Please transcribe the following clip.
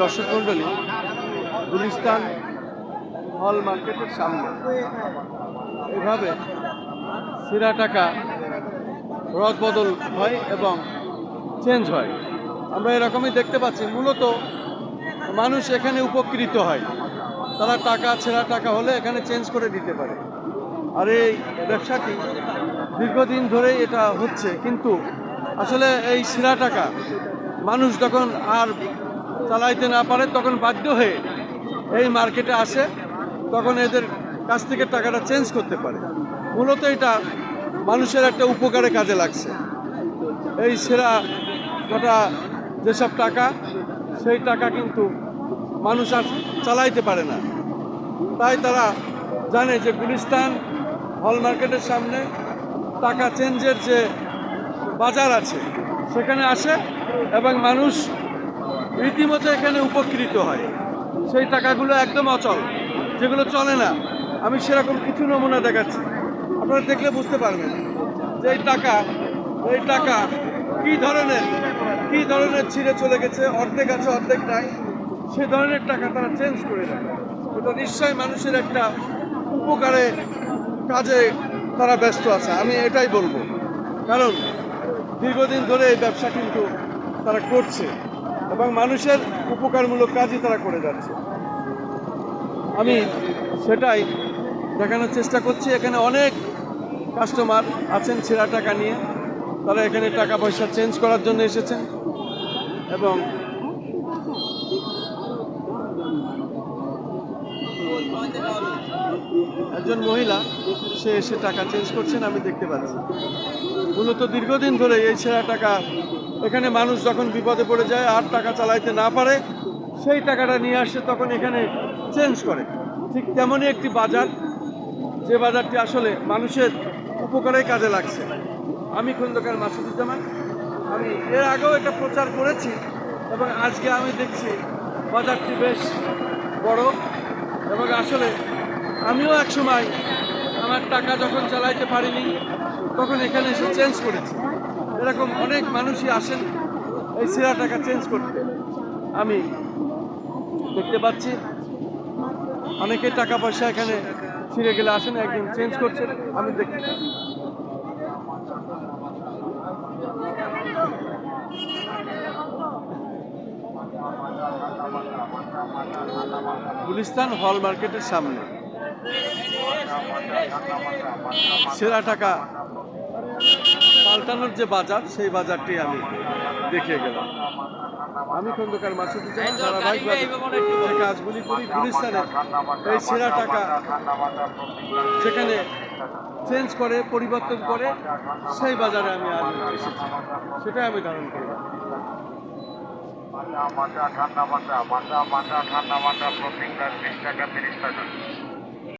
দর্শক মন্ডলী গুলিস্তান হল মার্কেটের সামনে। এভাবে সিরা টাকা রদ বদল হয় এবং চেঞ্জ হয়। আমরা এরকমই দেখতে পাচ্ছি, মূলত মানুষ এখানে উপকৃত হয়। তারা টাকা, ছেঁড়া টাকা হলে এখানে চেঞ্জ করে দিতে পারে। আর এই ব্যবসাটি দীর্ঘদিন ধরেই এটা হচ্ছে, কিন্তু আসলে এই সিরা টাকা, মানুষ যখন আর চালাইতে না পারে, তখন বাধ্য হয়ে এই মার্কেটে আসে, তখন এদের কাছ থেকে টাকাটা চেঞ্জ করতে পারে। মূলত এটা মানুষের একটা উপকারে কাজে লাগছে। এই সেরা কটা যেসব টাকা, সেই টাকা কিন্তু মানুষ আর চালাইতে পারে না। তাই তারা জানে যে গুলিস্তান, হল মার্কেটের সামনে টাকা চেঞ্জের যে বাজার আছে, সেখানে আসে এবং মানুষ রীতিমতো এখানে উপকৃত হয়। সেই টাকাগুলো একদম অচল, যেগুলো চলে না। আমি সেরকম কিছু নমুনা দেখাচ্ছি। আপনারা দেখলে বুঝতে পারবেন যে এই টাকা এই টাকা কি ধরনের কি ধরনের ছিঁড়ে চলে গেছে, অর্ধেক আছে, অর্ধেক নাই। সে ধরনের টাকা তারা চেঞ্জ করে দেয়। এটা নিশ্চয়ই মানুষের একটা উপকারে কাজে তারা ব্যস্ত আছে, আমি এটাই বলব। কারণ দীর্ঘদিন ধরে এই ব্যবসা কিন্তু তারা করছে এবং মানুষের উপকারমূলক কাজই তারা করে যাচ্ছে। আমি সেটাই দেখানোর চেষ্টা করছি, এখানে অনেক কাস্টমার আছেন ছেঁড়া টাকা নিয়ে, তারা এখানে টাকা পয়সা চেঞ্জ করার জন্য এসেছেন এবং একজন মহিলা, সে এসে টাকা চেঞ্জ করছেন, আমি দেখতে পাচ্ছি। মূলত দীর্ঘদিন ধরে এই ছেঁড়া টাকা, এখানে মানুষ যখন বিপদে পড়ে যায়, আর টাকা চালাইতে না পারে, সেই টাকাটা নিয়ে আসে তখন এখানে চেঞ্জ করে। ঠিক তেমনই একটি বাজার, যে বাজারটি আসলে মানুষের উপকারেই কাজে লাগছে। আমি খন্দকার মাসুদুজ্জামান। আমি এর আগেও এটা প্রচার করেছি, এবং আজকে আমি দেখছি বাজারটি বেশ বড়, এবং আসলে আমিও এক সময় আমার টাকা যখন চালাইতে পারিনি, তখন এখানে এসে চেঞ্জ করেছি। এরকম অনেক মানুষই আসেন এই সেরা টাকা চেঞ্জ করতে। আমি দেখতে পাচ্ছি, অনেকে টাকা পয়সা এখানে ছিঁড়ে গেলে আসেন একদিন চেঞ্জ করছে আমি দেখতে গুলিস্তান হল মার্কেটের সামনে। সেরা টাকা পাল্টানোর যে বাজার সেই বাজারটি আমি দেখে গেলাম। আমি খন্দকার ধারাবাহিকভাবে যে কাজগুলি করি গুলিস্তানে এই সেরা টাকা সেখানে চেঞ্জ করে পরিবর্তন করে সেই বাজারে আমি আজ এসেছি। সেটাই আমি ধারণ করি। ঠান্ডা মাথা মাথা মাথা ঠান্ডা মাথা প্রতি গ্লাস বিশ টাকা তিরিশ টাকা।